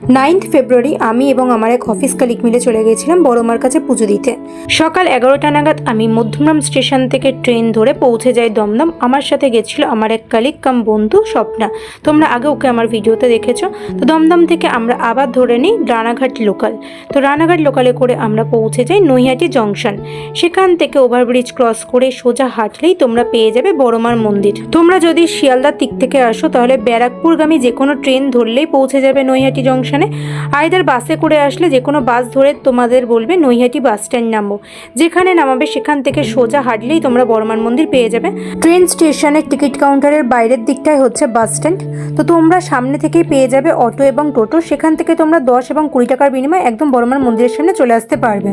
Ninth ফেব্রুয়ারি আমি এবং আমার এক অফিস কালিক মিলে চলে গেছিলাম বড়মার কাছে পুজো দিতে। সকাল এগারোটা নাগাদ আমি মধ্যমগ্রাম স্টেশন থেকে ট্রেন ধরে পৌঁছে যাই দমদম। আমার সাথে গেছিল আমার এক কালিক কাম বন্ধু স্বপ্না। তোমরা আগে ওকে আমার ভিডিওতে দেখেছ। তো দমদম থেকে আমরা আবার ধরে নিই রানাঘাট লোকাল তো রানাঘাট লোকালে করে আমরা পৌঁছে যাই নৈহাটি জংশন সেখান থেকে ওভারব্রিজ ক্রস করে সোজা হাঁটলেই তোমরা পেয়ে যাবে বড়মার মন্দির। তোমরা যদি শিয়ালদার দিক থেকে আসো তাহলে ব্যারাকপুরগামী যে কোনো ট্রেন ধরলেই পৌঁছে যাবে নৈহাটি জংশনে আইদার বাসে করে আসলে যে কোনো বাস ধরে তোমাদের বলবে নৈহাটি বাস স্ট্যান্ড নামবো। যেখানে নামাবে সেখান থেকে সোজা হাঁটলেই তোমরা বর্মান মন্দির পেয়ে যাবে। ট্রেন স্টেশনের টিকিট কাউন্টারের বাইরের দিকটাই হচ্ছে বাস স্ট্যান্ড। তো তোমরা সামনে থেকেই পেয়ে যাবে অটো এবং টোটো। সেখান থেকে তোমরা দশ এবং কুড়ি টাকার বিনিময়ে একদম বর্মান মন্দিরের সামনে চলে আসতে পারবে।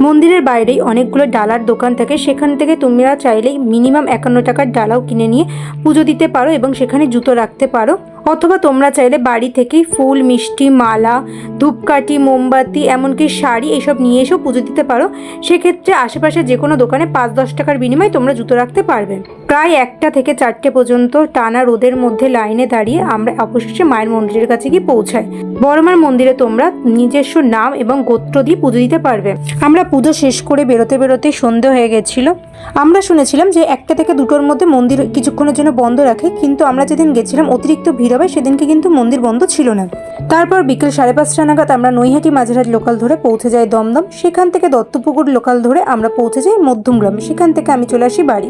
মন্দিরের বাইরেই অনেকগুলো ডালার দোকান থাকে। সেখান থেকে তোমরা চাইলেই মিনিমাম একান্ন টাকার ডালাও কিনে নিয়ে পুজো দিতে পারো এবং সেখানে জুতো রাখতে পারো। অথবা তোমরা চাইলে বাড়ি থেকেই ফুল, মিষ্টি, মালা, ধূপকাঠি, মোমবাতি, এমনকি শাড়ি এসব নিয়ে এসেও পুজো দিতে পারো। সেক্ষেত্রে আশেপাশে যে কোনো দোকানে পাঁচ দশ টাকার বিনিময়ে তোমরা জুতো রাখতে পারবে। প্রায় একটা থেকে চারটে পর্যন্ত টানা রোদের মধ্যে লাইনে দাঁড়িয়ে আমরা অবশেষে মায়ের মন্দিরের কাছে গিয়ে পৌঁছাই। বড়মার মন্দিরে তোমরা নিজস্ব নাম এবং গোত্র দিয়ে পুজো দিতে পারবে। আমরা পুজো শেষ করে বেরোতে বেরোতে সন্ধে হয়ে গেছিল। আমরা শুনেছিলাম যে একটা থেকে দুটোর মধ্যে মন্দির কিছুক্ষণের জন্য বন্ধ রাখে, কিন্তু আমরা যেদিন গেছিলাম অতিরিক্ত ভিড় হবে, সেদিনকে কিন্তু মন্দির বন্ধ ছিল না। তারপর বিকেল সাড়ে পাঁচটা নাগাদ আমরা নৈহাটি মাঝেরহাট লোকাল ধরে পৌঁছে যাই দমদম। সেখান থেকে দত্তপুকুর লোকাল ধরে আমরা পৌঁছে যাই মধ্যমগ্রাম। সেখান থেকে আমি চলে আসি বাড়ি।